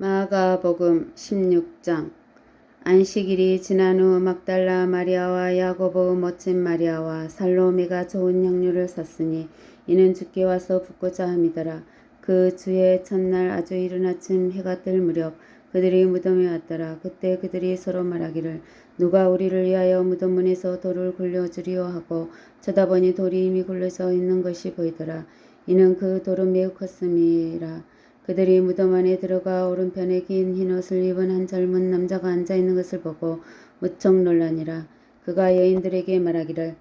마가복음 16장 안식일이 지난 후 막달라 마리아와 야고보 멋진 마리아와 살로미가 좋은 향료를 샀으니 이는 주께 와서 붓고자 함이더라. 그 주의 첫날 아주 이른 아침 해가 뜰 무렵 그들이 무덤에 왔더라. 그때 그들이 서로 말하기를 누가 우리를 위하여 무덤 문에서 돌을 굴려주리요 하고 쳐다보니 돌이 이미 굴려져 있는 것이 보이더라. 이는 그 돌은 매우 컸음이라. 그들이 무덤 안에 들어가 오른편에 긴 흰옷을 입은 한 젊은 남자가 앉아 있는 것을 보고 무척 놀라니라. 그가 여인들에게 말하기를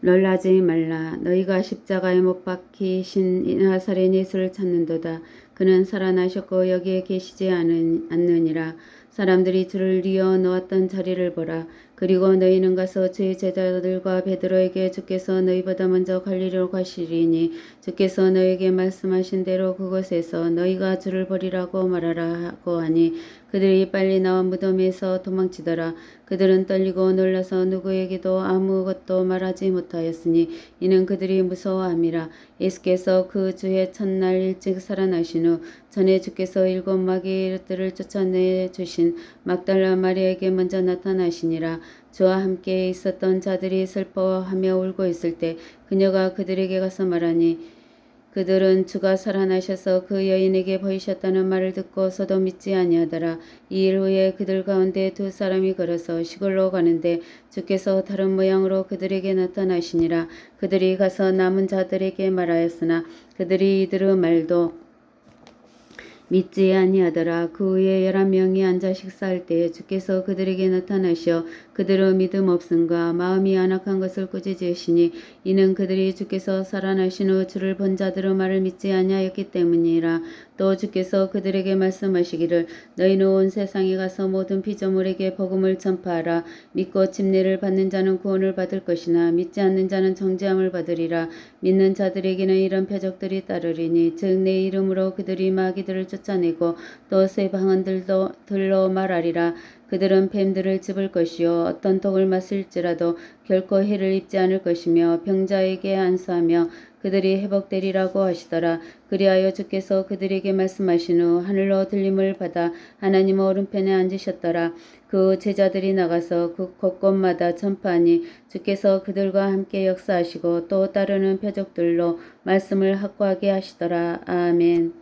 놀라지 말라. 너희가 십자가에 못 박히신 나사렛 예수를 찾는도다. 그는 살아나셨고 여기에 계시지 않느니라. 사람들이 주를 이어 놓았던 자리를 보라. 그리고 너희는 가서 주의 제자들과 베드로에게 주께서 너희보다 먼저 갈리로 가시리니 주께서 너희에게 말씀하신 대로 그곳에서 너희가 주를 버리라고 말하라 하고 하니 그들이 빨리 나와 무덤에서 도망치더라. 그들은 떨리고 놀라서 누구에게도 아무것도 말하지 못하였으니 이는 그들이 무서워함이라. 예수께서 그 주의 첫날 일찍 살아나신 후 전에 주께서 일곱 마귀들을 쫓아내 주신 막달라 마리아에게 먼저 나타나시니라. 주와 함께 있었던 자들이 슬퍼하며 울고 있을 때 그녀가 그들에게 가서 말하니 그들은 주가 살아나셔서 그 여인에게 보이셨다는 말을 듣고서도 믿지 아니하더라. 이 일 후에 그들 가운데 두 사람이 걸어서 시골로 가는데 주께서 다른 모양으로 그들에게 나타나시니라. 그들이 가서 남은 자들에게 말하였으나 그들이 이들의 말도 믿지 아니하더라. 그 후에 열한 명이 앉아 식사할 때에 주께서 그들에게 나타나셔 그들의 믿음 없음과 마음이 안악한 것을 꾸짖으시니 이는 그들이 주께서 살아나신 후 주를 본 자들의 말을 믿지 아니하였기 때문이라. 또 주께서 그들에게 말씀하시기를 너희는 온 세상에 가서 모든 피조물에게 복음을 전파하라. 믿고 침례를 받는 자는 구원을 받을 것이나 믿지 않는 자는 정죄함을 받으리라. 믿는 자들에게는 이런 표적들이 따르리니 즉 내 이름으로 그들이 마귀들을 쫓 아내고 또 새 방언들도 들로 말하리라. 그들은 뱀들을 집을 것이요 어떤 독을 마실지라도 결코 해를 입지 않을 것이며 병자에게 안수하며 그들이 회복되리라고 하시더라. 그리하여 주께서 그들에게 말씀하신 후 하늘로 들림을 받아 하나님 오른편에 앉으셨더라. 그 제자들이 나가서 그 곳곳마다 전파하니 주께서 그들과 함께 역사하시고 또 따르는 표적들로 말씀을 확고하게 하시더라. 아멘.